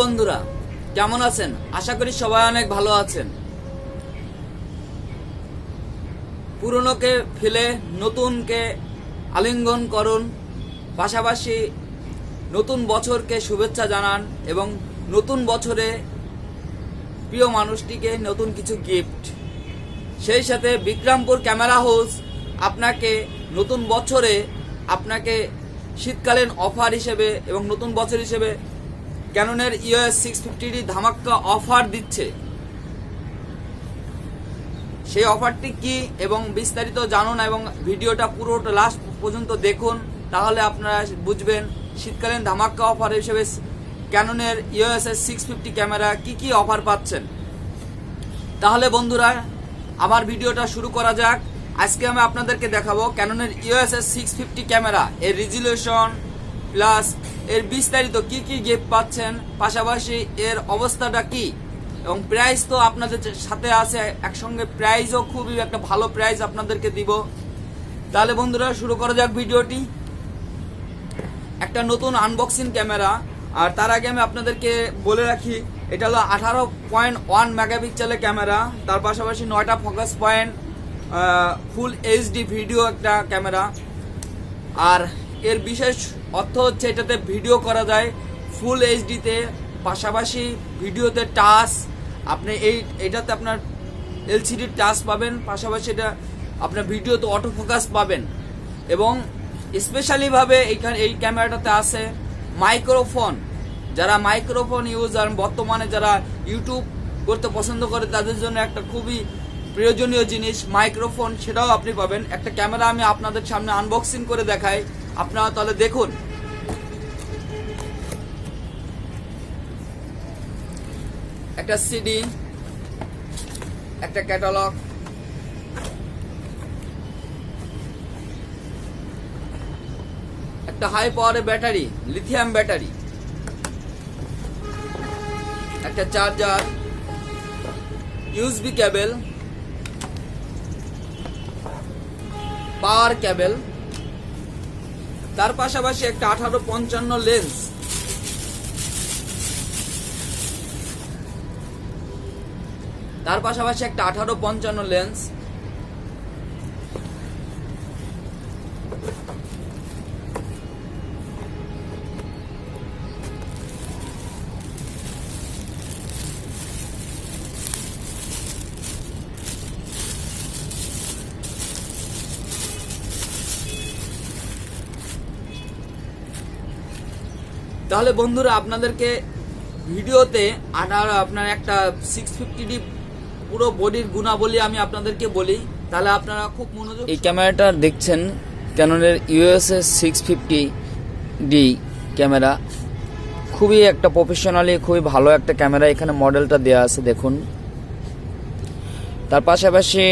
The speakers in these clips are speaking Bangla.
বন্ধুরা, কেমন আছেন? আশা করি সবাই অনেক ভালো আছেন। পুরনোকে ফেলে নতুনকে আলিঙ্গন করুন, পাশাপাশি নতুন বছরকে শুভেচ্ছা জানান এবং নতুন বছরে প্রিয় মানুষটিকে নতুন কিছু গিফট সেই সাথে বিক্রমপুর ক্যামেরা হাউস আপনাকে নতুন বছরে আপনাকে শীতকালীন অফার হিসেবে এবং নতুন বছর হিসেবে ক্যাননের ইউএস সিক্স ফিফটিডি ধামাক্কা অফার দিচ্ছে। সেই অফারটি কি এবং বিস্তারিত জানুন এবং ভিডিওটা পুরোটা লাস্ট পর্যন্ত দেখুন, তাহলে আপনারা বুঝবেন শীতকালীন ধামাক্কা অফার হিসেবে ক্যাননের ইউএসএস সিক্স ফিফটি ক্যামেরা কি কি অফার পাচ্ছেন। তাহলে বন্ধুরা, আমার ভিডিওটা শুরু করা যাক। আজকে আমি আপনাদেরকে দেখাবো ক্যাননের ইউএসএস সিক্স ফিফটি ক্যামেরা, এর রেজুলেশন প্লাস এর বিস্তারিত কি কি গিফট পাচ্ছেন, পাশাপাশি এর অবস্থাটা কি? এবং প্রাইস তো আপনাদের সাথে আছে, একসঙ্গে প্রাইসও খুবই একটা ভালো প্রাইস আপনাদেরকে দিব। তাহলে বন্ধুরা, শুরু করা যাক ভিডিওটি। একটা নতুন আনবক্সিং ক্যামেরা আর তার আগে আমি আপনাদেরকে বলে রাখি, এটা হলো আঠারো পয়েন্ট ওয়ান মেগাপিক্সেলের ক্যামেরা তার পাশাপাশি নয়টা focus point full HD video একটা ক্যামেরা আর এর বিশেষ অর্থ হচ্ছে এটাতে ভিডিও করা যায় ফুল এইচডিতে পাশাপাশি ভিডিওতে টাচ আপনি এই, এটাতে আপনার এলসিডি টাচ পাবেন, পাশাপাশি এটা আপনার ভিডিওতে অটো ফোকাস পাবেন। এবং স্পেশালিভাবে এইখানে এই ক্যামেরাটাতে আছে মাইক্রোফোন যারা মাইক্রোফোন ইউজ আর বর্তমানে যারা ইউটিউব করতে পছন্দ করে, তাদের জন্য একটা খুবই প্রয়োজনীয় জিনিস মাইক্রোফোন সেটাও আপনি পাবেন। একটা ক্যামেরা আমি আপনাদের সামনে আনবক্সিং করে দেখাই। আপনারা তাহলে দেখুন। একটা সিডি একটা ক্যাটালগ একটা হাই পাওয়ারের ব্যাটারি লিথিয়াম ব্যাটারি একটা charger USB cable power cable. তার পাশাপাশি একটা আঠারো পঞ্চান্ন লেন্স। তার পাশাপাশি একটা আঠারো পঞ্চান্ন লেন্স। তাহলে বন্ধুরা আপনাদেরকে ভিডিওতে আঠারো আপনার একটা সিক্স ফিফটি ডি পুরো বডির গুণাবলী আমি আপনাদেরকে বলি। তাহলে আপনারা খুব মনোযোগ এই ক্যামেরাটা দেখছেন ক্যাননের EOS six fifty D camera. খুবই একটা প্রফেশনালি খুবই ভালো একটা ক্যামেরা এখানে মডেলটা দেওয়া আছে, দেখুন। তার পাশাপাশি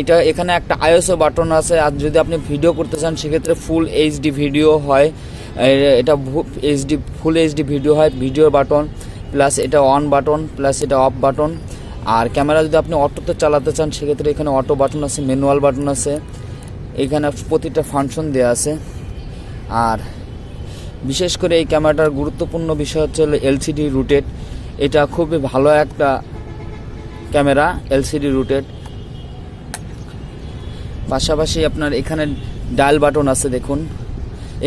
এটা এখানে একটা আইএসও বাটন আছে, আর যদি আপনি ভিডিও করতে চান, সেক্ষেত্রে ফুল এইচডি ভিডিও হয়। এটা এইচডি ফুল এইচডি ভিডিও হয় ভিডিও বাটন প্লাস এটা অন বাটন প্লাস এটা অফ বাটন আর ক্যামেরা যদি আপনি অটোতে চালাতে চান, সেক্ষেত্রে এখানে অটো বাটন আছে ম্যানুয়াল বাটন আছে। এখানে প্রতিটা ফাংশন দেওয়া আছে। আর বিশেষ করে এই ক্যামেরাটার গুরুত্বপূর্ণ বিষয় হচ্ছে এলসিডি রুটেড এটা খুবই ভালো একটা ক্যামেরা এলসিডি রুটেড পাশাপাশি আপনার এখানে ডায়াল বাটন আছে, দেখুন।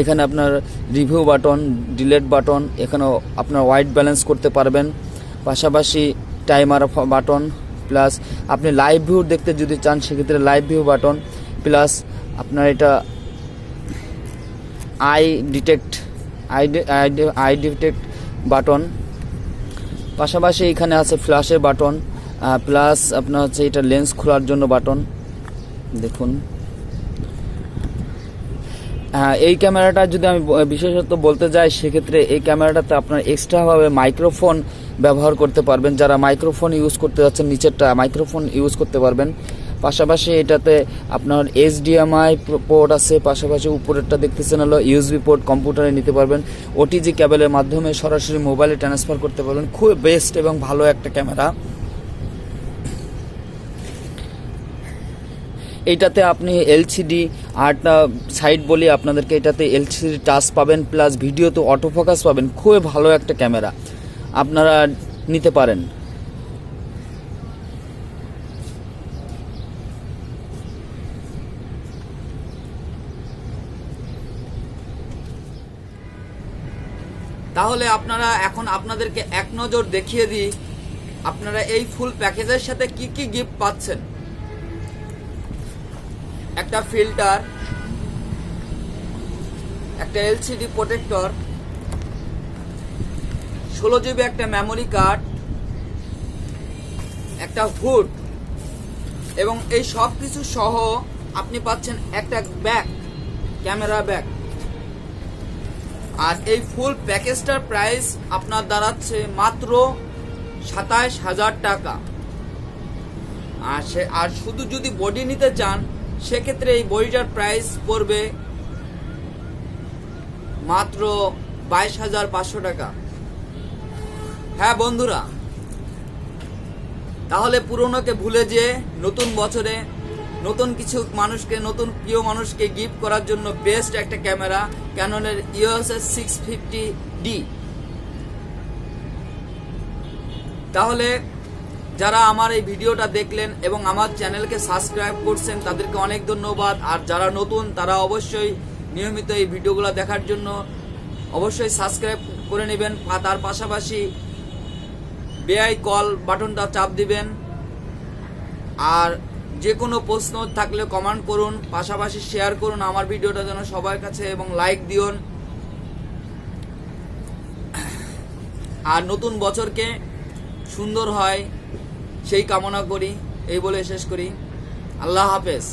এখানে আপনার রিভিউ বাটন ডিলেট বাটন এখানেও আপনার হোয়াইট ব্যালেন্স করতে পারবেন। পাশাপাশি টাইমার বাটন প্লাস আপনি লাইভ ভিউ দেখতে যদি চান, সেক্ষেত্রে লাইভ ভিউ বাটন প্লাস আপনার এটা eye detect eye detect button পাশাপাশি এখানে আছে ফ্ল্যাশের বাটন প্লাস আপনার হচ্ছে এটা লেন্স খোলার জন্য বাটন দেখুন। হ্যাঁ এই ক্যামেরাটা যদি আমি বিশেষত বলতে যাই, সেক্ষেত্রে এই ক্যামেরাটাতে আপনার এক্সট্রাভাবে মাইক্রোফোন ব্যবহার করতে পারবেন। যারা মাইক্রোফোন ইউজ করতে যাচ্ছেন, নিচেরটা মাইক্রোফোন ইউজ করতে পারবেন। পাশাপাশি এটাতে আপনার এইচডিএমআই পোর্ট আছে, পাশাপাশি উপরেরটা দেখতেছেন হলো ইউএসবি পোর্ট কম্পিউটারে নিতে পারবেন। ওটিজি কেবলের মাধ্যমে সরাসরি মোবাইলে ট্রান্সফার করতে পারবেন। খুব বেস্ট এবং ভালো একটা ক্যামেরা। এইটাতে আপনি এলসিডি আরটা সাইড বলি আপনাদেরকে এটাতে এলসিডি টাচ পাবেন প্লাস ভিডিওতে অটো ফোকাস পাবেন। খুবই ভালো একটা ক্যামেরা আপনারা নিতে পারেন। তাহলে আপনারা এখন আপনাদেরকে এক নজর দেখিয়ে দিই, আপনারা এই ফুল প্যাকেজের সাথে কি কি গিফট পাচ্ছেন? একটা ফিল্টার একটা এলসিডি প্রোটেক্টর ষোলো জিবি একটা মেমোরি কার্ড একটা হুড এবং এই সব কিছু সহ আপনি পাচ্ছেন একটা ব্যাগ ক্যামেরা ব্যাগ আর এই ফুল প্যাকেজটার প্রাইস আপনার দাঁড়াচ্ছে মাত্র সাতাইশ হাজার টাকা। আর সে, আর শুধু যদি বডি নিতে চান সেক্ষেত্রে এই বডিটার প্রাইস পড়বে মাত্র বাইশ হাজার পাঁচশো টাকা। হ্যাঁ বন্ধুরা, তাহলে পুরনোকে ভুলে যে নতুন বছরে নতুন কিছু মানুষকে, নতুন প্রিয় মানুষকে গিফট করার জন্য বেস্ট একটা ক্যামেরা ক্যাননের ইউএসএস সিক্স ফিফটি ডি তাহলে যারা আমার এই ভিডিওটা দেখলেন এবং আমার চ্যানেলকে সাবস্ক্রাইব করছেন, তাদেরকে অনেক ধন্যবাদ। আর যারা নতুন, তারা অবশ্যই নিয়মিত এই ভিডিওগুলো দেখার জন্য অবশ্যই সাবস্ক্রাইব করে নেবেন। তার পাশাপাশি বেআই কল বাটনটা চাপ দিবেন। আর যে কোনো প্রশ্ন থাকলে কমেন্ট করুন, পাশাপাশি শেয়ার করুন আমার ভিডিওটা যেন সবার কাছে এবং লাইক দিন আর নতুন বছরকে সুন্দর হয়। সেই কামনা করি এই বলে শেষ করি। আল্লাহ হাফেজ।